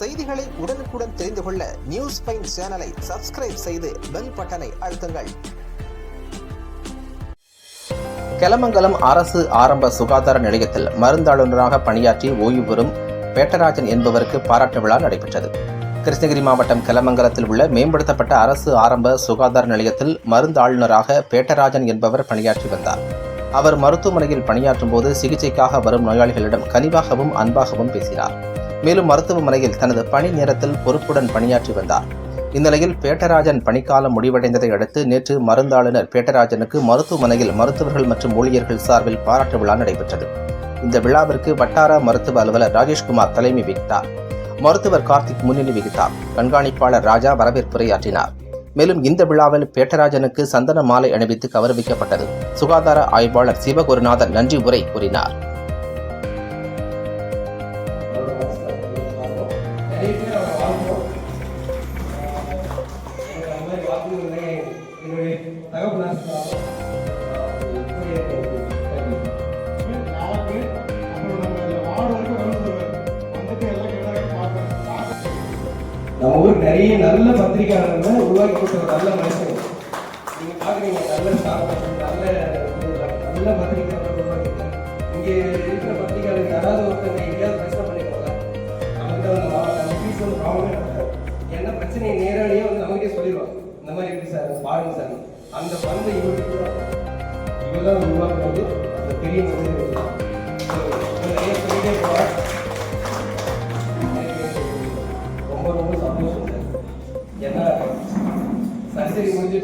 செய்திகளை உடனுக்குடன் தெரிந்து கொள்ள நியூஸ் பைன் சேனலை சப்ஸ்கிரைப் செய்து பெல் பட்டனை அழுத்துங்கள். கெலமங்கலம் அரசு ஆரம்ப சுகாதார நிலையத்தில் மருந்தாளுநராக பணியாற்றி ஓய்வு பெறும் பேட்டராஜன் என்பவருக்கு பாராட்டு விழா நடைபெற்றது. கிருஷ்ணகிரி மாவட்டம் கெலமங்கலத்தில் உள்ள மேம்படுத்தப்பட்ட அரசு ஆரம்ப சுகாதார நிலையத்தில் மருந்தாளுநராக பேட்டராஜன் என்பவர் பணியாற்றி வந்தார். அவர் மருத்துவமனையில் பணியாற்றும் போது சிகிச்சைக்காக வரும் நோயாளிகளிடம் கனிவாகவும் அன்பாகவும் பேசினார். மேலும் மருத்துவமனையில் தனது பணி நேரத்தில் பொறுப்புடன் பணியாற்றி வந்தார். இந்நிலையில் பேட்டராஜன் பணிக்காலம் முடிவடைந்ததை அடுத்து நேற்று மருந்தாளுநர் பேட்டராஜனுக்கு மருத்துவமனையில் மருத்துவர்கள் மற்றும் ஊழியர்கள் சார்பில் பாராட்டு விழா நடைபெற்றது. இந்த விழாவிற்கு வட்டார மருத்துவ அலுவலர் ராஜேஷ்குமார் தலைமை வகித்தார். மருத்துவர் கார்த்திக் முன்னிலை வகித்தார். கண்காணிப்பாளர் ராஜா வரவேற்புரையாற்றினார் மேலும் இந்த விழாவில் பேட்டராஜனுக்கு சந்தன மாலை அணிவித்து கௌரவிக்கப்பட்டது. சுகாதார ஆய்வாளர் சிவகுருநாதன் நன்றி உரை கூறினார். எனக்கு என்னுடைய தகவல் நம்ம ஊர் நிறைய நல்ல பத்திரிகையாளர்களை உருவாக்கி கொடுத்த நல்ல மனுஷன் நீங்க பாக்குறீங்க நல்ல ஸ்டாஃப் நல்ல நல்ல பத்திரிகையாளர் உருவாக்கிருக்காங்க இங்க இருக்கிற பத்திரிகையாளர் யாராவது ஒருத்தங்க எங்கேயாவது பிரச்சனை பண்ணிக்கோங்க அவங்க ஃபீஸ் வந்து ப்ராப்ளமே நடக்காது. என்ன பிரச்சனையை நேரடியாக சரி அந்த பண்பை இவருக்கு இவர் தான் உருவாக்குறது. அந்த பெரிய ரொம்ப ரொம்ப சந்தோஷம் சார். ஏன்னா சர்ஜரி முடிஞ்சு